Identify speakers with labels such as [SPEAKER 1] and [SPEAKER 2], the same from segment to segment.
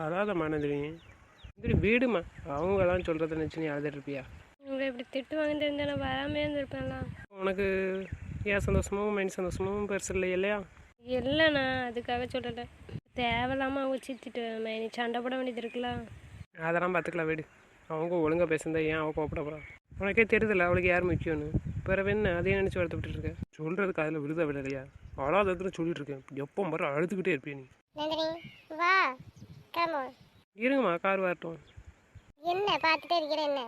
[SPEAKER 1] அதாதம்மா நந்தினி நந்தினி வீடுமா? அவங்க தான் சொல்கிறத நினச்சி நீ அழுதுட்டு இருப்பியா
[SPEAKER 2] இவங்க இப்படி திட்டு வாங்கி தெரிஞ்சா நான் வராமே இருந்திருப்பேன்லாம்
[SPEAKER 1] உனக்கு ஏன் சந்தோஷமும் மைண்ட் சந்தோஷமும் பெருசு இல்லை இல்லையா?
[SPEAKER 2] இல்லைண்ணா அதுக்காக சொல்லலை. தேவையில்லாமல் அவங்க சித்திட்டு நீ சண்டை போட வேண்டியது இருக்குல்ல.
[SPEAKER 1] அதெல்லாம் பார்த்துக்கலாம் வீடு. அவங்க ஒழுங்காக பேசுனதா ஏன் அவள் கோப்பட போகிறான் உனக்கே தெரியுதுல்ல அவளுக்கு யார் முக்கியம்னு. பிறகு என்ன அதையே நினச்சி வருத்தப்பட்டு இருக்க? சொல்கிறதுக்கு அதில் விழுத விடலையா அழாதத்துல சொல்லிட்டு இருக்கேன். எப்போ வர அழுதுகிட்டே இருப்பியா நீ?
[SPEAKER 3] நந்தினி வா. கமோ
[SPEAKER 1] இருங்கம்மா கார் வரட்டும்.
[SPEAKER 3] என்ன பார்த்துட்டே இருக்கிற என்ன?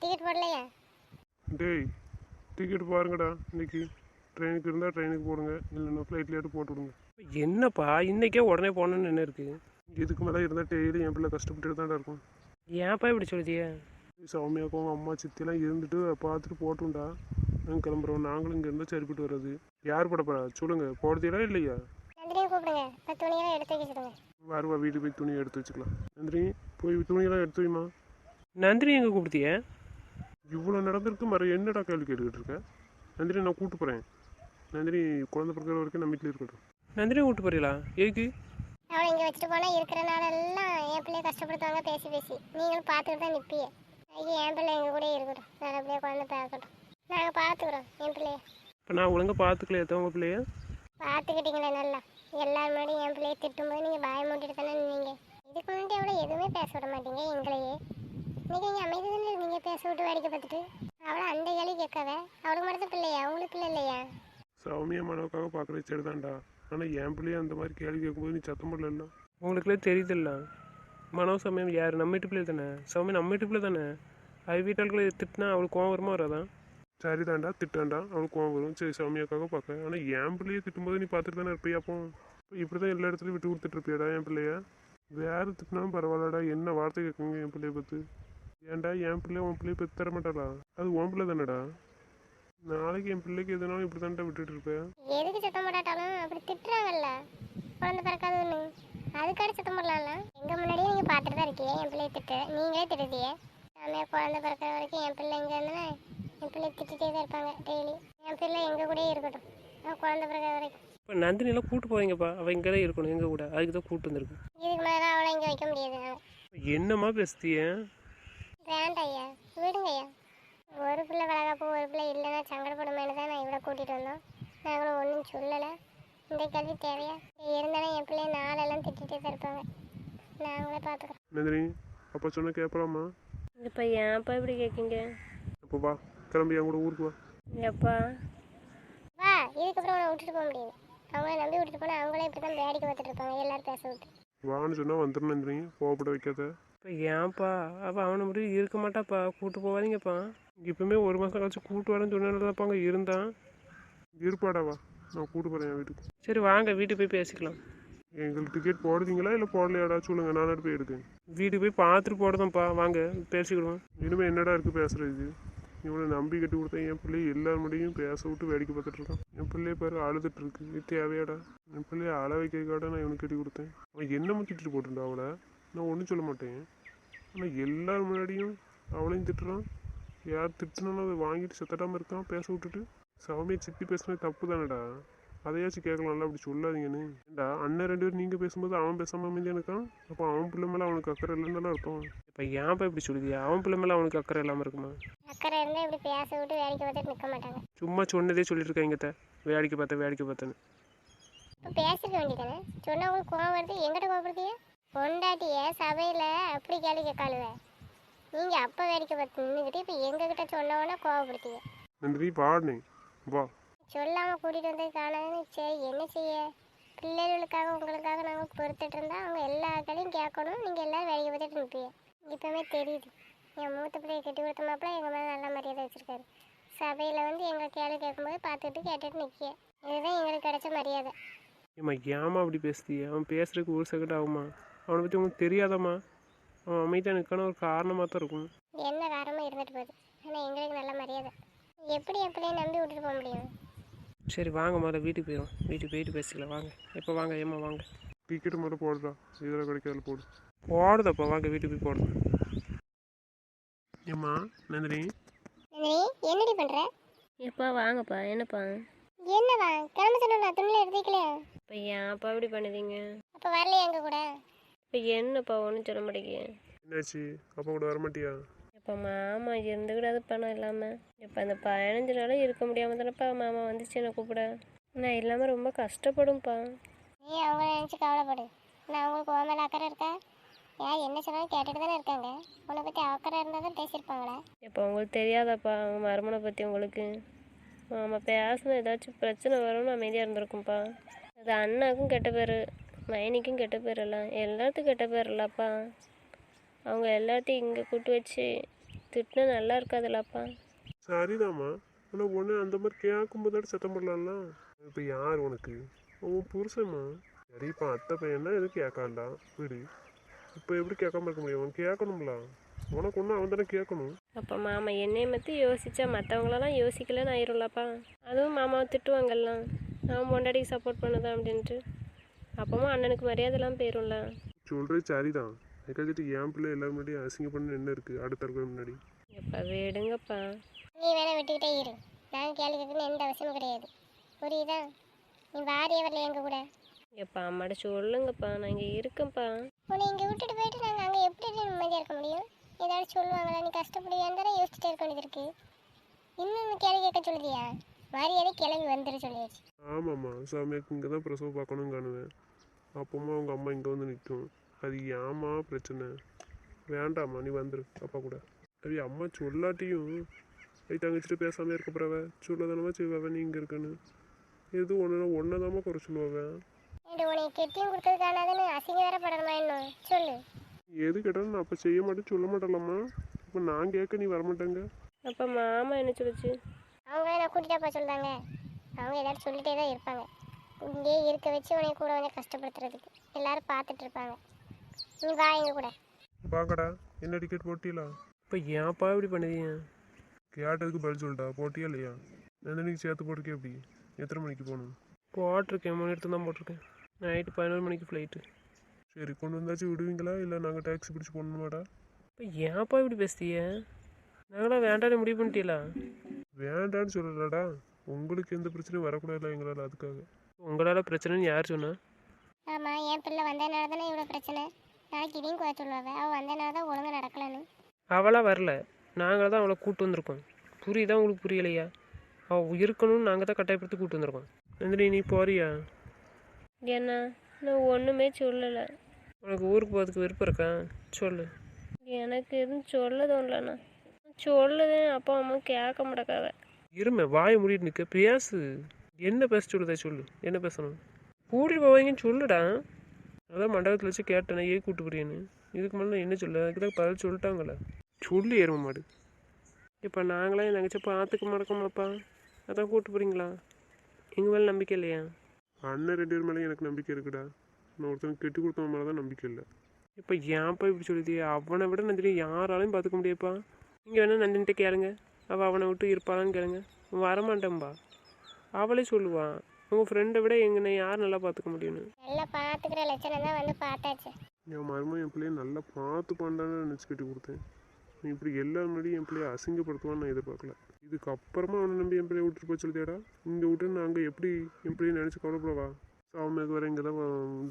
[SPEAKER 3] டிக்கெட் போடலையா?
[SPEAKER 4] டேய் டிக்கெட் பாருங்கடா. இன்னைக்கு ட்ரெயினுக்கு இருந்தால் ட்ரெயினுக்கு போடுங்க. இல்லைன்னா ஃப்ளைட்லேயாட்டு போட்டு விடுங்க.
[SPEAKER 1] என்னப்பா இன்னைக்கே உடனே போகணுன்னு என்ன இருக்குது
[SPEAKER 4] இதுக்கு மேலே இருந்தால் டெய்லி என் பிள்ளை கஷ்டப்பட்டுட்டு தான்டா இருக்கும்.
[SPEAKER 1] ஏன்ப்பா இப்படி சொல்லுதியே
[SPEAKER 4] சௌமியாக்கும் அவங்க அம்மா சித்திலாம் இருந்துட்டு பார்த்துட்டு போட்டும்டா நாங்கள் கிளம்புறோம். நாங்களும் இங்கே இருந்தால் சரிப்பட்டு வர்றது. யார் பட போறா? சொல்லுங்க. போடுறீங்களா இல்லையா?
[SPEAKER 3] கூப்பிடுங்க. பத்து மணிக்கெல்லாம் எடுத்து வச்சுடுங்க
[SPEAKER 4] வருவா வீட்டுக்கு போய் துணி எடுத்து வச்சுக்கலாம். நந்தினி போய் துணியெல்லாம் எடுத்து வைமா
[SPEAKER 1] நந்தினி எங்கே கூப்பிட்டியே?
[SPEAKER 4] இவ்வளோ நடந்திருக்கு மறு என்னடா கேள்வி கேட்டுக்கிட்டு இருக்க? நந்தினி நான் கூப்பிட்டு போகிறேன் நந்தினி குழந்தை பிறக்கிற வரைக்கும் நம்ம வீட்டில் இருக்கட்டும்.
[SPEAKER 1] நந்தினி கூப்பிட்டு போறீங்களா? எதுக்கு?
[SPEAKER 3] அவளை இங்கே வச்சுட்டு போனால் இருக்கிற நாளெல்லாம் என் பிள்ளைய கஷ்டப்படுத்துவாங்க பேசி பேசி. நீங்களும் பார்த்துக்கிட்டு தான் நிற்பிய ஐயோ என் பிள்ளை எங்கள் கூட இருக்கட்டும். நல்லபடியாக குழந்தை பார்க்கட்டும் நாங்கள் பார்த்துக்குறோம் என் பிள்ளைய.
[SPEAKER 1] இப்போ நான் ஒழுங்கா பார்த்துக்கலையே உங்கள் பிள்ளைய?
[SPEAKER 3] பார்த்துக்கிட்டீங்களே நல்லா. எல்லாரும் முன்னாடியும் என் பிள்ளைய திட்டும்போது நீங்கள் வாய மூட்டிட்டு தானே நின்னீங்க? இதுக்கு முன்னாடி அவளை எதுவுமே பேச விட மாட்டீங்க எங்களையே. இன்னைக்கு நீங்கள் அமைதி தானே நீங்கள் பேச விட்டு வேடிக்கை பார்த்துட்டு? அவளை அந்த கேள்வி கேட்காத. அவளுக்கு மட்டும் பிள்ளையா? உங்களுக்கு பிள்ளை இல்லையா?
[SPEAKER 4] சௌமியா மனோக்காக பார்க்குறது சரி தான்டா ஆனால் என் பிள்ளைய அந்த மாதிரி கேள்வி கேட்கும்போது நீ சத்தம் போடல
[SPEAKER 1] உங்களுக்குலே தெரியுதுல்ல. மனோ சமயம் யார்? நம்ம வீட்டு பிள்ளை தானே? சமயம் நம்ம வீட்டு பிள்ளை தானே? அது வீட்டாளுக்குள்ள திட்டினா அவளுக்கு கோவம் வருமா வராதான்
[SPEAKER 4] சரி தாண்டா திட்டாண்டா அவனுக்கு கோவம் வரும். சரி சாமியாக்காக பார்க்க. ஆனால் என் பிள்ளையை திட்டும்போது நீ பார்த்துட்டு தானே இருப்பியா அப்போ? இப்படி தான் எல்லா இடத்துலையும் விட்டு கொடுத்துட்ருப்பியாடா என் பிள்ளைய? வேறு திட்டினாலும் பரவாயில்லடா. என்ன வார்த்தை கேட்குங்க என் பிள்ளைய பற்றி ஏன்டா என் பிள்ளை உன் பிள்ளைய பற்றி தர மாட்டாளா? அது உன் பிள்ளை தானடா. நாளைக்கு என் பிள்ளைக்கு எதுனாலும் இப்படி தான்டா விட்டுட்டு இருப்பேன்
[SPEAKER 3] எதுக்கு சத்தம் போடாட்டாலும் அப்படி திட்டுறாங்கல்ல. குழந்தை பிறக்காதுன்னு. அதுக்காக சத்தம் போடலாம்ல. எங்கள் முன்னாடியே நீங்கள் பார்த்துட்டு தான் இருக்கீங்க என் பிள்ளைய திட்டு. நீங்களே திட்டுறீங்க. நாமே குழந்தை பிறக்கிற வரைக்கும் என் பிள்ளை இங்க இருந்தா என் பிள்ளை திட்டிகிட்டே தான் இருப்பாங்க டெய்லி என் பிள்ளை எங்க கூடயே இருக்கட்டும். குழந்தை பிறக்கிற வரைக்கும்.
[SPEAKER 1] இப்போ நந்தினிலாம் கூப்பிட்டு போவீங்கப்பா. அவள் இங்கே தான் இருக்கணும் எங்கள் கூட. அதுக்கு தான் கூப்பிட்டு வந்திருக்கு.
[SPEAKER 3] இதுக்கு மேலே அவளை இங்கே வைக்க முடியாது.
[SPEAKER 1] என்னம்மா பேசுதிய?
[SPEAKER 3] வேண்டாம் ஐயா. விடுங்க ஐயா. ஒரு பிள்ளை வளகாப்பு ஒரு பிள்ளை இல்லைன்னா சங்கடப்படுமேனு தான் நான் இவ்வளோ கூட்டிகிட்டு வந்தோம். நாங்களும் ஒன்றும் சொல்லலை. இந்த கல்வி தேவையா? இருந்தாலும் என் பிள்ளைய நாளெல்லாம் திட்டிகிட்டே தான் இருப்பாங்க. நாங்களே பார்த்துக்குறோம்
[SPEAKER 4] நந்தினி அப்பா சொன்ன கேட்பலாமா?
[SPEAKER 2] இப்போ ஏன்ப்பா இப்படி கேட்குங்க
[SPEAKER 4] அப்போ வா கிளம்பி என் கூட ஊருக்கு வா.
[SPEAKER 2] எப்பா?
[SPEAKER 3] வா இதுக்கப்புறம் உன்னை விட்டுட்டு போக முடியாது. அவங்கள நம்பி விட்டுட்டு போனால் அவங்களே இப்படி தான் வேடிக்கை பார்த்துட்டு இருப்பாங்க. எல்லாரும் பேச விட்டு.
[SPEAKER 4] வான்னு சொன்னால் நந்தினி கோவப்பட வைக்காத.
[SPEAKER 1] இப்போ ஏன்ப்பா அவள் அவனை மட்டும் இருக்க மாட்டாப்பா. கூப்பிட்டு போவாதீங்கப்பா. இப்போமே ஒரு மாதம் கழிச்சு கூப்பிட்டு வரேன்னு சொன்னதான்ப்பா அங்கே இருந்தான்.
[SPEAKER 4] இருப்பாடா வா. நான் கூட்டு போகிறேன் என் வீட்டுக்கு.
[SPEAKER 1] சரி வாங்க. வீட்டுக்கு போய் பேசிக்கலாம்.
[SPEAKER 4] எங்களுக்கு டிக்கெட் போடுறீங்களா? இல்லை போடலையாடா சொல்லுங்கள் நான் போய் எடுக்கேன்
[SPEAKER 1] வீட்டுக்கு போய் பார்த்துட்டு போடுதோம்ப்பா வாங்க பேசிக்கிடுவோம்.
[SPEAKER 4] இனிமேல் என்னடா இருக்குது பேசுகிறது இவனை நம்பி கட்டி கொடுத்தேன். என் பிள்ளை எல்லார் முடியும் பேச விட்டு வேடிக்கை பார்த்துட்டு இருக்கான். என் பிள்ளைய பாரு அழுதுட்டு இருக்கு. இது தேவையாடா? என் பிள்ளைய அழ வைக்கிறக்காட நான் இவனுக்கு கட்டி கொடுத்தேன். அவன் என்னமோ திட்டு போட்டுண்டா அவளை. நான் ஒன்றும் சொல்ல மாட்டேன். ஆனால் எல்லார் முன்னாடியும் அவளையும் திட்டுறான். யார் திட்டுனாலும் அதை வாங்கிட்டு செத்தடாமல் இருக்கான் பேச விட்டுட்டு. சவமியை சித்தி பேசுனது தப்பு தானடா? அதையாச்சும் கேட்கலாம்ல அப்படி சொல்லாதீங்கன்னு ஏண்டா அண்ணன் ரெண்டு பேரும் நீங்கள் பேசும்போது அவன் பேசாமல் அமைதியாக இருக்கான் அப்போ அவன் பிள்ளை மேலே அவனுக்கு அக்கறை இல்லைன்னு அர்த்தம்.
[SPEAKER 1] இப்போ ஏன்ப்பா இப்படி சொல்லுதியா? அவன் பிள்ளை மேலே அவனுக்கு அக்கறை இல்லாமல் இருக்குமா?
[SPEAKER 3] அக்கறை இருந்தால் இப்படி பேச விட்டு வேடிக்கை பார்த்துட்டு நிற்க மாட்டாங்க.
[SPEAKER 1] சும்மா சொன்னதே சொல்லிட்டு இருக்காங்க வேடிக்கை பார்த்தேன் வேடிக்கை பார்த்தேன்னு.
[SPEAKER 3] இப்போ பேசிருக்க வேண்டியதானே? சொன்னா உங்களுக்கு கோவம் வருது எங்கிட்ட கோவப்படுத்திய பொண்டாட்டிய சபையில் அப்படி கேள்வி கேட்காளுவ? நீங்கள் அப்போ வேடிக்கை பார்த்து நின்றுக்கிட்டு இப்போ எங்ககிட்ட சொன்னவொன்னே கோவப்படுத்தீங்க?
[SPEAKER 4] நன்றி பாடுனே வா.
[SPEAKER 3] சொல்லாமல் கூட்டிகிட்டு வந்து காணாதுன்னு சரி என்ன செய்ய? பிள்ளைகளுக்காக உங்களுக்காக நாங்கள் பொறுத்துட்டு இருந்தா அவங்க எல்லா கதையும் கேட்கணும். நீங்கள் எல்லாரும் வேடிக்கை பார்த்துட்டு நிற்பீங்க இப்போவே தெரியுது. என் மூத்த பிள்ளைய கட்டி கொடுத்த மாப்பிள்ள எங்கள் மேலே நல்ல மரியாதை வச்சுருக்காரு. சபையில் வந்து எங்களை கேள்வி கேட்கும்போது பார்த்துட்டு கேட்டுட்டு நிற்க இதுதான் எங்களுக்கு கிடைச்ச மரியாதை.
[SPEAKER 1] ஏம்மா ஏமா அப்படி பேசுதிய? அவன் பேசுறதுக்கு ஒரு செகண்ட் ஆகுமா அவனை பற்றி உங்களுக்கு தெரியாதாம்மா. அவன் அமைதியாக நிற்கான ஒரு காரணமாக தான் இருக்கும்.
[SPEAKER 3] என்ன காரணமும் இருந்துட்டு போகுது. ஆனால் எங்களுக்கு நல்ல மரியாதை. எப்படி என் பிள்ளைய நம்பி விட்டுட்டு போக முடியும்?
[SPEAKER 1] சரி வாங்க முதல்ல வீட்டுக்கு போயிடும் வீட்டுக்கு போயிட்டு பேசிக்கலாம். வாங்க. இப்போ வாங்க ஏம்மா வாங்க.
[SPEAKER 4] டிக்கெட் மட்டும் போடுறா. இதில் கிடைக்காது போடு.
[SPEAKER 1] போடுதப்பா வாங்க வீட்டுக்கு போய் போடுறோம்.
[SPEAKER 4] ஏம்மா நந்தினி?
[SPEAKER 3] என்னடி பண்ணுற
[SPEAKER 2] எப்பா வாங்கப்பா. என்னப்பா?
[SPEAKER 3] என்னவா? கிளம்ப சொன்ன நான் துணியில் எடுத்துக்கலையா
[SPEAKER 2] இப்போ ஏன்ப்பா இப்படி பண்ணுதீங்க?
[SPEAKER 3] அப்போ வரலையா எங்கள் கூட?
[SPEAKER 2] இப்போ என்னப்பா ஒன்றும் சொல்ல மாட்டேங்க
[SPEAKER 4] என்னாச்சு? அப்பா கூட வரமாட்டியா?
[SPEAKER 2] இப்போ மாமா இருந்துக்கிடாது பணம் இல்லாமல் இப்போ அந்த பதினஞ்சு நாளும் இருக்க முடியாமல் தானேப்பா மாமா வந்துச்சு என்னை கூப்பிட. நான் இல்லாமல் ரொம்ப கஷ்டப்படும்ப்பா
[SPEAKER 3] நீ அவங்கள நினச்சி கவலைப்படு. நான் அவங்களுக்கு உன் மேலே அக்கறை இருக்கா? ஏன் என்ன சொன்னாலும் கேட்டுட்டு தானே இருக்காங்க. உன்னை பற்றி அக்கறை இருந்தால் தான் பேசியிருப்பாங்களே.
[SPEAKER 2] இப்போ உங்களுக்கு தெரியாதாப்பா அவங்க மருமனை பற்றி உங்களுக்கு. மாமா பேசின ஏதாச்சும் பிரச்சனை வரும்னு அமைதியாக இருந்திருக்கும்ப்பா அது அண்ணாக்கும் கெட்ட பேர் மைனிக்கும் கெட்ட பேர் இல்லை. எல்லாத்துக்கும் கெட்ட பேர் இல்லப்பா. அவங்க எல்லாத்தையும் இங்கே கூட்டு வச்சு திட்டினா நல்லா இருக்காதுல்லப்பா.
[SPEAKER 4] சரிதாம்மா. ஆனால் ஒன்று அந்த மாதிரி கேட்கும் போதாட்டு சத்தம் போடலாம்ல? இப்போ யார் உனக்கு? உன் புருஷம்மா சரி இப்போ அத்தை பையன்னா எதுவும் கேட்காண்டா? வீடு. இப்போ எப்படி கேட்காம இருக்க முடியும்? அவன் கேட்கணும்ல? உனக்கு ஒன்று அவன் தானே கேட்கணும்.
[SPEAKER 2] அப்போ மாமா என்னையை பற்றி யோசிச்சா மற்றவங்களெல்லாம் யோசிக்கலன்னு ஆயிரும்லப்பா. அதுவும் மாமாவை திட்டுவாங்கல்லாம் நான் பொண்டாட்டிக்கு சப்போர்ட் பண்ணுதான் அப்படின்ட்டு. அப்பவும் அண்ணனுக்கு மரியாதைலாம் போயிரும்ல.
[SPEAKER 4] சொல்கிறது சரிதான். அதுக்காச்சுட்டு என் பிள்ளை எல்லாரும் முன்னாடி அசிங்க பண்ண என்ன இருக்குது அடுத்த இருக்கிற முன்னாடி.
[SPEAKER 2] எப்பா விடுங்கப்பா.
[SPEAKER 3] நீ வேணா விட்டுக்கிட்டே இரு. நான் கேள்வி கேட்கணும்னு எந்த அவசியமும் கிடையாது. புரியுதா? நீ வாரியே வரல எங்கள் கூட.
[SPEAKER 2] எப்பா அம்மாட்ட சொல்லுங்கப்பா. நான் இங்கே இருக்கேன்ப்பா.
[SPEAKER 3] உன்னை இங்கே விட்டுட்டு போயிட்டு நாங்கள் அங்கே எப்படி நிம்மதியாக இருக்க முடியும்? ஏதாவது சொல்லுவாங்களா? நீ கஷ்டப்படுவியான்னு தானே யோசிச்சுட்டே இருக்க வேண்டியது இருக்கு. இன்னும் கேள்வி கேட்க சொல்லுதியா மரியாதை கிளம்பி வந்துரு சொல்லியாச்சு.
[SPEAKER 4] ஆமாம்மா. சாமியாக்கு இங்கே தான் பிரசவம் பார்க்கணும்னு காணுவேன். அப்பமா அவங்க அம்மா இங்கே வந்து நிற்கும் அது ஏம்மா பிரச்சனை? வேண்டாம்மா நீ வந்துரு அப்பா கூட. அது அம்மா சொல்லாட்டியும் ஐ தங்கச்சிட்டு பேசாமல் இருக்க போறவ சொல்லதானமா செய்வாவ நீ இங்கே இருக்கன்னு. எது ஒன்றுனா ஒன்றை குறை சொல்லுவாவ?
[SPEAKER 3] ஏன்டி உன்னை கெட்டியும் கொடுத்தது காணாதுன்னு அசிங்க வேற படணுமா இன்னும் சொல்லு.
[SPEAKER 4] எது கேட்டாலும் நான் அப்போ செய்ய மாட்டேன் சொல்ல மாட்டேன்லம்மா. இப்போ நான் கேட்க நீ வரமாட்டேங்க
[SPEAKER 2] அப்போ மாமா என்ன சொல்லுச்சு?
[SPEAKER 3] அவங்கள நான் கூட்டிட்டா போக சொல்றாங்க. அவங்க ஏதாச்சும் சொல்லிட்டே தான் இருப்பாங்க. இங்கேயே இருக்க வச்சு உன்னை கூட வந்து கஷ்டப்படுத்துறதுக்கு. எல்லாரும் பார்த்துட்டு இருப்பாங்க. நீ வா எங்க கூட.
[SPEAKER 4] பாக்கடா என்ன டிக்கெட் போட்டியலா?
[SPEAKER 1] இப்போ ஏன்ப்பா இப்படி பண்ணுவீங்க
[SPEAKER 4] கேட்டதுக்கு பதில் சொல்லிட்டா போட்டியா இல்லையா? நந்தினிக்கு சேர்த்து போட்டிருக்கே எப்படி? எத்தனை மணிக்கு போகணும்?
[SPEAKER 1] போட்டிருக்கேன். மூணு இடத்துல தான் போட்டிருக்கேன். நைட்டு பதினோரு மணிக்கு ஃப்ளைட்டு
[SPEAKER 4] சரி கொண்டு வந்தாச்சும் விடுவீங்களா? இல்லை நாங்கள் டாக்ஸி பிடிச்சி போகணுமாடா
[SPEAKER 1] இப்போ ஏன்ப்பா இப்படி பேசுதீங்க? நாங்களாம் வேண்டாம்னு முடிவு பண்ணிட்டீங்களா?
[SPEAKER 4] வேண்டான்னு சொல்லலடா. உங்களுக்கு எந்த பிரச்சனையும் வரக்கூடாதுல எங்களால் அதுக்காக.
[SPEAKER 1] உங்களால் பிரச்சனைன்னு யார் சொன்னா?
[SPEAKER 3] ஆமா என் பிள்ளை வந்ததுனால தானே இவ்வளோ பிரச்சனை? நாளைக்கு இதையும் குறை அவள் வந்ததுனால தான் ஒழுங்கா நடக்கலன்னு.
[SPEAKER 1] அவளாக வரல. நாங்கள் தான் அவளை கூட்டு வந்திருக்கோம். புரியுதா உங்களுக்கு புரியலையா? அவள் இருக்கணும்னு நாங்கள் தான் கட்டாயப்படுத்தி கூட்டு வந்திருக்கோம். நந்தினி நீ போறியா?
[SPEAKER 2] ஏன்னா நான் ஒன்றுமே சொல்லலை.
[SPEAKER 1] உனக்கு ஊருக்கு போகிறதுக்கு விருப்பம் இருக்கா? சொல்லு.
[SPEAKER 2] எனக்கு எதுவும் சொல்ல தோணலண்ணா சொல்லுதேன் அப்பா அம்மா கேட்க மாட்டேக்காவ
[SPEAKER 1] இருமை வாயை மூடிட்டு நிற்க பேசு. என்ன பேச சொல்லுதா சொல்லு. என்ன பேசணும்? கூட்டிட்டு போவாங்கன்னு சொல்லுடா. அதான் மண்டபத்தில் வச்சு கேட்டேன் ஏன் கூட்டு போறியன்னு இதுக்கு மேலே நான் என்ன சொல்ல அதுக்கு தான் பதில் சொல்லிட்டாங்களே சொல்லு எரும மாடு. இப்போ நாங்களாம் என் தங்கச்சி பார்த்துக்க மாட்டோம்லப்பா. அதான் கூட்டு போகிறீங்களா எங்கள் மேலே நம்பிக்கை இல்லையா?
[SPEAKER 4] அண்ணன் ரெண்டு பேர் மேலேயும் எனக்கு நம்பிக்கை இருக்குடா. நான் ஒருத்தனுக்கு கெட்டு கொடுத்தவன் மேலே தான் நம்பிக்கை இல்லை.
[SPEAKER 1] இப்போ ஏன்ப்பா இப்படி சொல்லுது? அவனை விட நந்தினி யாராலையும் பார்த்துக்க முடியாப்பா நீங்கள் வேணால் நந்தினிட்ட கேளுங்க. அவள் அவனை விட்டு இருப்பாளான்னு கேளுங்க. வரமாட்டேன்பா. அவளே சொல்லுவான் உங்கள் ஃப்ரெண்டை விட எங்கனை யார் நல்லா பார்த்துக்க முடியும்னு?
[SPEAKER 3] நல்லா பார்த்துக்கிற லட்சணம் தான் வந்து பார்த்தாச்சு.
[SPEAKER 4] என் மருமகன் என் பிள்ளைய நல்லா பார்த்து பண்ணான்னு நினச்சி கட்டி கொடுத்தேன். நீ இப்படி எல்லா முன்னாடியும் என் பிள்ளைய அசிங்கப்படுத்துவான்னு நான் எதிர்பார்க்கல. இதுக்கப்புறமா அவனை நம்பி என் பிள்ளைய விட்டுட்டு போய் சொல்லியாடா இங்கே விட்டு நாங்கள் எப்படி என் பிள்ளைய நினச்சி கவலைப்படவா? சாமியாக்கு வர இங்கே தான்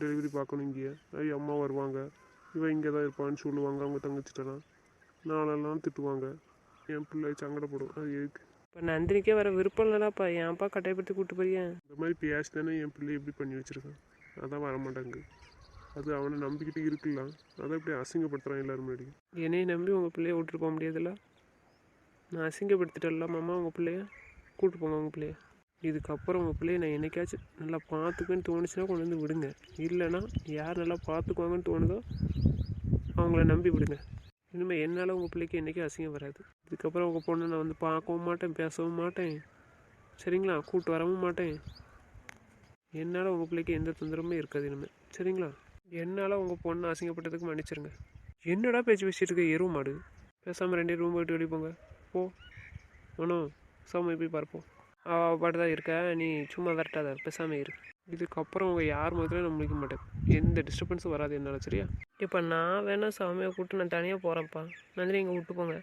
[SPEAKER 4] டெலிவரி பார்க்கணும் இங்கே ஐய் அம்மா வருவாங்க. இவன் இங்கே தான் இருப்பான்னு சொல்லுவாங்க. அவங்க தங்கச்சிட்டலாம். நாளெல்லாம் திட்டுவாங்க. என் பிள்ளை சங்கடப்படும். அது எதுக்கு?
[SPEAKER 1] இப்போ நந்தினிக்கே வர விருப்பம் இல்லைடாப்பா. ஏன்ப்பா கட்டாயப்படுத்தி கூட்டு போறியா
[SPEAKER 4] இந்த மாதிரி பேசி தானே என் பிள்ளை எப்படி பண்ணி வச்சிருக்கான்? அதான் வரமாட்டாங்க. அது அவனை நம்பிக்கிட்டு இருக்கலாம். அதை இப்படி அசிங்கப்படுத்துறான் எல்லாரும் முன்னாடி.
[SPEAKER 1] என்னையும் நம்பி உங்கள் பிள்ளைய விட்டுட்டு போக முடியாதுல்ல? நான் அசிங்கப்படுத்திட்டேன்ல மாமா உங்கள் பிள்ளைய? கூட்டு போங்க உங்கள் பிள்ளைய. இதுக்கப்புறம் உங்கள் பிள்ளைய நான் என்னைக்காச்சும் நல்லா பார்த்துக்குன்னு தோணுச்சுன்னா கொண்டு வந்து விடுங்க. இல்லைன்னா யார் நல்லா பார்த்துக்குவாங்கன்னு தோணுதோ அவங்கள நம்பி விடுங்க. இனிமேல் என்னால் உங்கள் பிள்ளைக்கு என்றைக்கும் அசிங்கம் வராது. இதுக்கப்புறம் உங்கள் பொண்ணை நான் வந்து பார்க்கவும் மாட்டேன் பேசவும் மாட்டேன். சரிங்களா? கூட்டு வரவும் மாட்டேன். என்னால் உங்கள் பிள்ளைக்கு எந்த தொந்தரவுமே இருக்காது இனிமேல் சரிங்களா? என்னால் உங்கள் பொண்ணை அசிங்கப்பட்டதுக்கு மன்னிச்சிருங்க. என்னடா பேச்சு பேசிட்டு இருக்க எருவு மாடு? பேசாமல் ரெண்டே ரூம் போயிட்டு வெளியே போங்க. போ. ஒன்றும் சாமி போய் பார்ப்போம் அவள் பாட்டு தான் இருக்க? நீ சும்மா விரட்டாத பேசாமல் இரு. இதுக்கப்புறம் உங்கள் யார் முதல்ல நான் முடிக்க மாட்டேன். எந்த டிஸ்டர்பன்ஸும் வராது என்னால் சரியா? இப்போ நான் வேணால் சாமியை கூப்பிட்டு நான் தனியாக போகிறேன்ப்பா நந்திரி இங்கே விட்டு போங்க.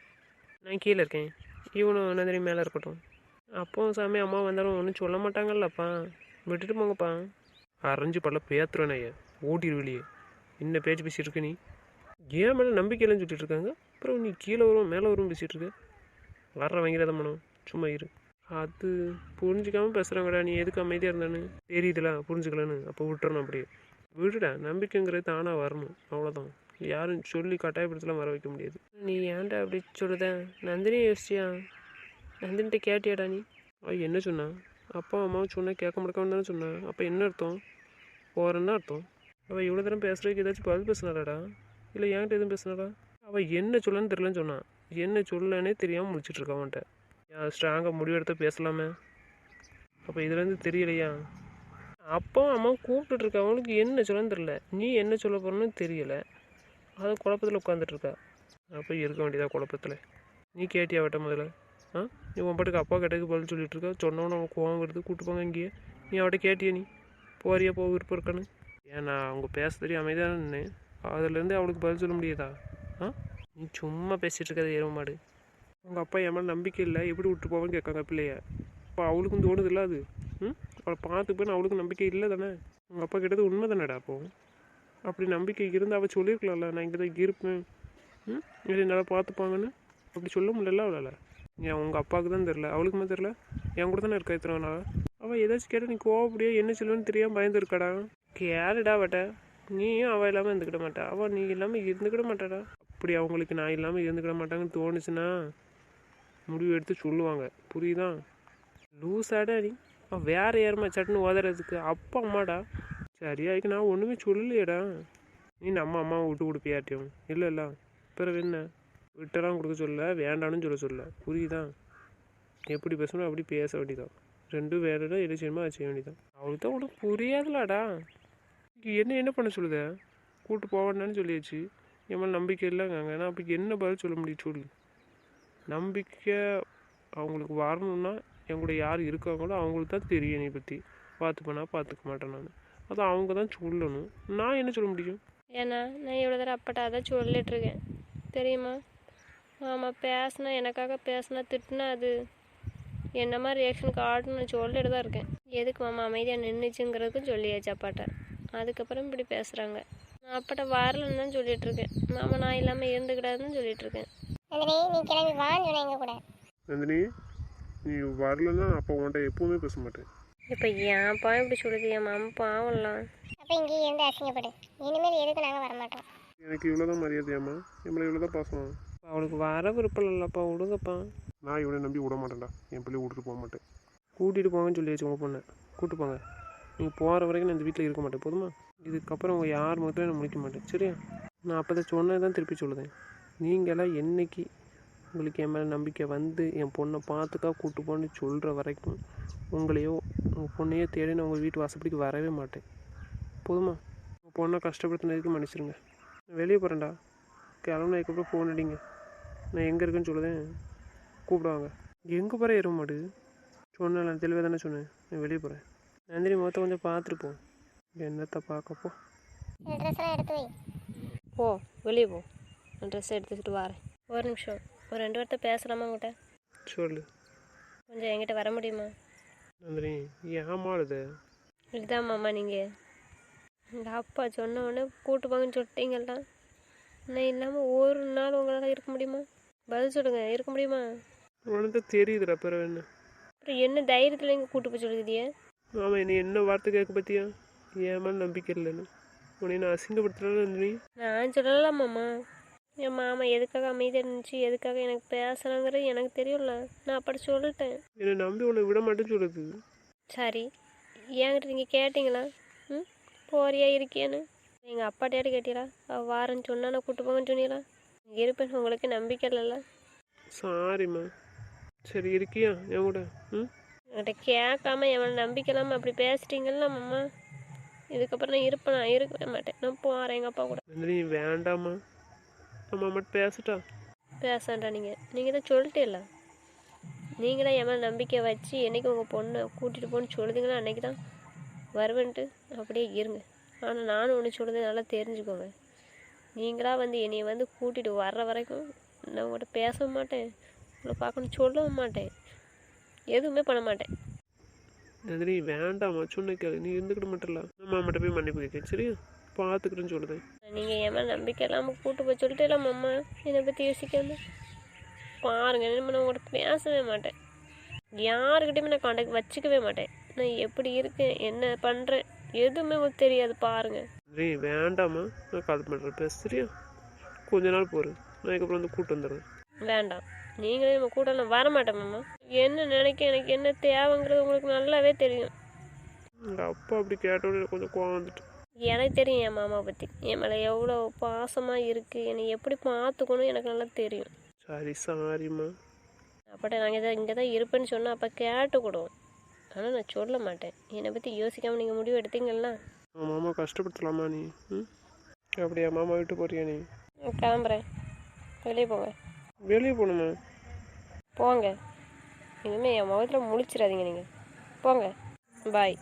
[SPEAKER 1] நான் கீழே இருக்கேன். இவனும் நந்தினி மேலே இருக்கட்டும். அப்போ சாமி அம்மா வந்தாலும் ஒன்றும் சொல்ல மாட்டாங்கல்லப்பா. விட்டுட்டு போங்கப்பா. அரைஞ்சு பல்ல பேத்துருவேன் ஐயா. ஓட்டிடு வெளியே. என்ன பேச்சு பேசிகிட்டு இருக்க நீ? ஏன் மேலே நம்பிக்கையிலன்னு சொல்லிட்டு இருக்காங்க. அப்புறம் நீ கீழே வரும் மேலே வரும் பேசிகிட்டு இருக்க. வர்ற வாங்கிறத மனம் சும்மா இரு. அது புரிஞ்சிக்காமல் பேசுகிறாங்கடா நீ எதுக்கு அமைதியாக இருந்தான்னு? தெரியுதுல புரிஞ்சுக்கலன்னு. அப்போ விட்டுறணும் அப்படியே. விடுடா நம்பிக்கைங்கிறது தானாக வரணும். அவ்வளோதான் யாரும் சொல்லி கட்டாயப்படுத்தலாம் வர வைக்க முடியாது. நீ ஏன்டா அப்படி சொல்லுத? நந்தினி யோசிச்சியா? நந்தினிட்ட கேட்டியாடா நீ? அவள் என்ன சொன்னா? அப்பா அம்மாவும் சொன்னால் கேட்க மாட்டேக்கான்னு தானே சொன்னேன் அப்போ என்ன அர்த்தம்? போகிறேன்னு அர்த்தம்? அவள் இவ்வளோ தரம் பேசுகிறதுக்கு ஏதாச்சும் பதில் பேசினாடாடா இல்லை என்கிட்ட எதுவும் பேசினாடா அவள் என்ன சொல்லன்னு தெரியலன்னு சொன்னான் என்ன சொல்லனே தெரியாமல் முடிச்சிட்டு அவன்கிட்ட. ஸ்ட்ராங்காக முடிவெடுத்து பேசலாமே. அப்போ இதுலேருந்து தெரியலையா? அப்பாவும் அம்மாவும் கூப்பிட்டுட்டு அவனுக்கு என்ன சொல்லன்னு தெரில நீ என்ன சொல்ல போகிறன்னு தெரியலை. அது குழப்பத்தில் உட்காந்துட்டு இருக்கா அப்போ இருக்க வேண்டியதா குழப்பத்தில்? நீ கேட்டியா வட்ட முதல்ல? ஆ? நீ உன் பாட்டுக்கு அப்பா கிட்டக்கு பதில் சொல்லிட்டு இருக்கா சொன்னவன அவன் கோவம் வருது. கூப்பிட்டு போங்க இங்கேயே. நீ அவட்ட கேட்டியா நீ? போறியா போக விருப்பம் இருக்கான்னு? ஏன் நான் அவங்க பேச தெரியும் அமைதியாக நின்னேன். அதுலேருந்து அவளுக்கு பதில் சொல்ல முடியாதா? ஆ? நீ சும்மா பேசிகிட்டு இருக்காது எரும மாடு. உங்கள் அப்பா என் மேலே நம்பிக்கை இல்லை. எப்படி விட்டு போவேன்னு கேட்காங்க பிள்ளைய. அப்போ அவளுக்கும் தோணுது இல்லை அது? அவளை பார்த்து போய் அவளுக்கு நம்பிக்கை இல்லை தானே உங்கள் அப்பா கிட்டது உண்மை தானேடா அப்போ? அப்படி நம்பிக்கை இருந்து அவள் சொல்லியிருக்கலாம்ல நான் இங்கே தான் இருப்பேன். ம்? இல்லை நல்லா பார்த்துப்பாங்கன்னு? அப்படி சொல்ல முடியல அவளால். ஏன் உங்கள் அப்பாவுக்கு தான் தெரில அவளுக்குமே தெரில என் கூட தானே இருக்கா இத்தனை நாள்? அவள் ஏதாச்சும் கேட்டால் நீ கோவப்படியா என்ன சொல்லுவேன்னு தெரியாமல் பயந்துருக்காடா? கேளுடா அவட்ட. நீயும் அவள் இல்லாமல் இருந்துக்கிட மாட்டா. அவள் நீ இல்லாமல் இருந்துக்கிட மாட்டாடா. அப்படி அவங்களுக்கு நான் இல்லாமல் இருந்துக்கிட மாட்டாங்கன்னு தோணுச்சுன்னா முடிவு எடுத்து சொல்லுவாங்க. புரியுதா? லூஸாடா நீ. வேறு யாருமா சட்டுன்னு ஓதுறதுக்கு அப்பா அம்மாடா. சரியாயிக்கு நான் ஒன்றுமே சொல்லலையேடா. நீ நம்ம அம்மாவை விட்டு கொடுப்பியாட்டியும். இல்லை இல்லை. பிறகு என்ன? விட்டெல்லாம் கொடுக்க சொல்ல வேண்டாம்னு சொல்ல சொல்ல. புரியுதா? எப்படி பேசணும் அப்படி பேச வேண்டியதான் ரெண்டும் வேற இடம் செய்யணுமோ செய்ய வேண்டியதான் அவளுக்கு தான் உனக்கு புரியாதுலாடா என்ன என்ன பண்ண சொல்லுத? கூப்பிட்டு போவேண்டான்னு சொல்லியாச்சு. என் மேலே நம்பிக்கை இல்லைங்க நான் அப்படி என்ன பதில் சொல்ல முடியும் சொல்லு. நம்பிக்கை அவங்களுக்கு வரணும்னா என் கூட யார் இருக்காங்களோ அவங்களுக்கு தான் தெரியும் நீ பற்றி பார்த்துப்பேனா பார்த்துக்க மாட்டேன் நான் அது அவங்க தான் சொல்லணும். நான் என்ன சொல்ல முடியும்?
[SPEAKER 2] ஏன்னா நான் இவ்வளோ தடவை அப்பாட்ட அதான் சொல்லிட்டு இருக்கேன். தெரியுமா? ஆமாம் பேசினா எனக்காக பேசினா திட்டினா அது என்ன மாதிரி ரியாக்ஷன் காட்டணும்னு சொல்லிட்டு தான் இருக்கேன். எதுக்கு மாமா அமைதியாக நின்றுச்சுங்கிறதுக்கும் சொல்லியாச்சு அப்பாட்ட. அதுக்கப்புறம் இப்படி பேசுகிறாங்க நான் அப்பாட்ட வரலன்னு தான் சொல்லிட்டு இருக்கேன். மாமா நான் இல்லாமல் இருந்துக்கிடாதுன்னு சொல்லிட்டு இருக்கேன்.
[SPEAKER 3] நந்தினி நீ கிளம்பி வான்னு கூட.
[SPEAKER 4] நந்தினி? நீ வரலன்னா அப்போ உன்கிட்ட எப்பவுமே பேச மாட்டேன்.
[SPEAKER 2] இப்போ ஏன்ப்பா இப்படி சொல்லுது? என் மாமா பாவம்லாம்.
[SPEAKER 3] அப்போ இங்கேயே இருந்து அசிங்கப்படு. இனிமேல் எதுக்கு நாங்கள் வரமாட்டோம்
[SPEAKER 4] எனக்கு இவ்வளோதான் மரியாதையாம்மா எம்மளை இவ்வளோதான் பாசம்.
[SPEAKER 1] அவளுக்கு வர விருப்பம் இல்லைப்பா விடுங்கப்பா.
[SPEAKER 4] நான் இவனை நம்பி விட மாட்டேன்டா. என் பிள்ளைய விட்டுட்டு போக மாட்டேன்.
[SPEAKER 1] கூட்டிகிட்டு போங்கன்னு சொல்லியாச்சு உங்கள் பொண்ணை. கூட்டு போங்க. நீங்கள் போகிற வரைக்கும் நான் இந்த வீட்டில் இருக்க மாட்டேன். போதுமா? இதுக்கப்புறம் உங்கள் யார் மட்டும் நான் முடிக்க மாட்டேன். சரியா? நான் அப்போ தான் சொன்னது தான் திருப்பி சொல்லுதேன். நீங்களாம் என்னைக்கு உங்களுக்கு என் மேலே நம்பிக்கை வந்து என் பொண்ணை பார்த்துக்கா கூட்டு போன்னு சொல்கிற வரைக்கும் உங்களையோ உங்கள் பொண்ணையோ தேடி நான் உங்கள் வீட்டு வாசப்படிக்கு வரவே மாட்டேன். போதுமா? உங்கள் பொண்ணை கஷ்டப்படுத்தினதுக்கு மன்னிச்சிருங்க. நான் வெளியே போகிறேன்டா கிளம்புனதுக்கப்புறம் ஃபோன் அடிங்க. நான் எங்கே இருக்கேன்னு சொல்லுதேன் கூப்பிடுவாங்க எங்கே போகிற எரும மாடு? சொன்னேன் நான் தெளிவாக தானே சொன்னேன். நான் வெளியே போகிறேன் நந்தினி மொத்தம் கொஞ்சம் பார்த்துட்டு போ. என்னத்தை பார்க்கப்போ
[SPEAKER 3] இந்த ட்ரெஸ்லாம் எடுத்து வை.
[SPEAKER 2] போ வெளியே போ. நான் ட்ரெஸ் எடுத்துக்கிட்டு வரேன். ஒரு நிமிஷம். ஒரு ரெண்டு வார்த்தை பேசலாமா உங்கள்கிட்ட
[SPEAKER 1] சொல்லு.
[SPEAKER 2] கொஞ்சம் என்கிட்ட வர முடியுமா?
[SPEAKER 1] நந்தினி ஏமாளுது
[SPEAKER 2] இதுதான் மாமா நீங்கள் எங்கள் அப்பா சொன்ன உடனே கூட்டு போங்கன்னு சொல்லிட்டீங்கல்ல. நான் இல்லாமல் ஒரு நாள் உங்களால் இருக்க முடியுமா? பதில் சொல்லுங்க இருக்க முடியுமா?
[SPEAKER 1] உனக்கு தெரியுதுடா பிறகு என்ன?
[SPEAKER 2] அப்புறம் என்ன தைரியத்தில் இங்கே கூட்டு போய் சொல்லுதியே
[SPEAKER 1] ஆமாம் நீ என்ன வார்த்தை கேட்க என் மேலே நம்பிக்கை இல்லைன்னு. உன்னை நான் அசிங்கப்படுத்துறேன்னு நந்தினி?
[SPEAKER 2] நான் சொல்லலாம் மாமா. என் மாமா எதுக்காக அமைதியாக இருந்துச்சு எதுக்காக எனக்கு பேசணுங்கிறது எனக்கு தெரியும்ல நான் அப்படி சொல்லிட்டேன்.
[SPEAKER 1] என்னை நம்பி உன்னை விட மாட்டேன்னு சொல்லுது.
[SPEAKER 2] சரி. என்கிட்ட நீங்கள் கேட்டிங்களா? ம்? போறியா இருக்கியான்னு? எங்கள் அப்பாட்டையாட்டு கேட்டீங்களா அவள் வாரேன்னு சொன்னா நான் கூட்டு போங்கன்னு சொன்னீங்களா இருப்பேன் உங்களுக்கு நம்பிக்கை இல்லைல்ல.
[SPEAKER 1] சாரிம்மா சரி இருக்கியா? என் கூட? ம்?
[SPEAKER 2] என்கிட்ட கேட்காம எவன் நம்பிக்கை இல்லாமல் அப்படி பேசிட்டீங்கல்ல மாமா? இதுக்கப்புறம் நான் இருப்பேன் நான் இருக்கவே மாட்டேன். நான் போகிறேன் எங்கள் அப்பா கூட.
[SPEAKER 1] நந்தினி வேண்டாம்மா. நம்ம மட்டும் பேசட்டா?
[SPEAKER 2] பேசாண்டா நீங்கள் நீங்கள் தான் சொல்லிட்டேல்ல? நீங்கள் என் மேலே நம்பிக்கை வச்சு என்னைக்கு உங்கள் பொண்ணை கூட்டிகிட்டு போன்னு சொல்லுதீங்களோ அன்றைக்கி தான் வருவேன்ட்டு. அப்படியே இருங்க. ஆனால் நானும் ஒன்று சொல்லுறது நல்லா தெரிஞ்சுக்கோங்க. நீங்களாக வந்து என்னைய வந்து கூட்டிகிட்டு வர்ற வரைக்கும் நான் உங்கள்கிட்ட பேச மாட்டேன். உங்களை பார்க்கணும் சொல்லவும் மாட்டேன். எதுவுமே பண்ண மாட்டேன்.
[SPEAKER 1] நந்தினி வேண்டாம்மா. சொன்ன கேளு. நீ இருந்துக்கிட மாட்டல நம்ம அம்மாட்ட போய் மன்னிப்பு கேட்க சரியா? பார்த்துக்கிறேன்னு சொல்லுதேன்
[SPEAKER 2] நீங்கள் ஏமா நம்பிக்கை இல்லாமல் கூட்டு போய் சொல்லிட்டு இல்லை அம்மா என்னை பற்றி யோசிக்காம. பாருங்க இனிமே நான் உங்கள்கிட்ட பேசவே மாட்டேன். யாருக்கிட்டையுமே நான் காண்டாக்ட் வச்சுக்கவே மாட்டேன். நான் எப்படி இருக்கேன் என்ன பண்ணுறேன் எதுவுமே உங்களுக்கு தெரியாது பாருங்க.
[SPEAKER 1] நீ வேண்டாமா நான் கால் பண்ணுறேன் பேச சரியா கொஞ்ச நாள் போரு. நான் அதுக்கப்புறம் வந்து கூட்டு வந்துடுறேன்.
[SPEAKER 2] வேண்டாம். நீங்களே நம்ம கூட நான் வரமாட்டேன் மாமா. என்ன நினைக்க எனக்கு என்ன தேவைங்கிறது உங்களுக்கு நல்லாவே தெரியும்.
[SPEAKER 1] எங்கள் அப்பா அப்படி கேட்டோன்னே கொஞ்சம் கோவம் வந்துட்டு.
[SPEAKER 2] எனக்கு தெரியும் என் மாமா பற்றி என் மேலே எவ்வளோ பாசமாக இருக்குது என்னை எப்படி பார்த்துக்கணும் எனக்கு நல்லா தெரியும்.
[SPEAKER 1] சரி சாரிம்மா.
[SPEAKER 2] அப்பட்ட நாங்கள் இதை இங்கே தான் இருப்பேன்னு சொன்னால் அப்போ கேட்டுக்கிடுவோம் ஆனால் நான் சொல்ல மாட்டேன். என்னை பற்றி யோசிக்காமல் நீங்கள் முடிவு எடுத்தீங்கன்னா
[SPEAKER 1] உன் மாமா கஷ்டப்படுத்தலாமா நீ? ம்? அப்படியா மாமா விட்டு போறியா நீ?
[SPEAKER 2] கிளம்புறேன். வெளியே போங்க.
[SPEAKER 1] வெளியே போகணுமா
[SPEAKER 2] போங்க. இனிமேல் என் முகத்தில் முழிச்சிடாதீங்க நீங்கள் போங்க. பாய்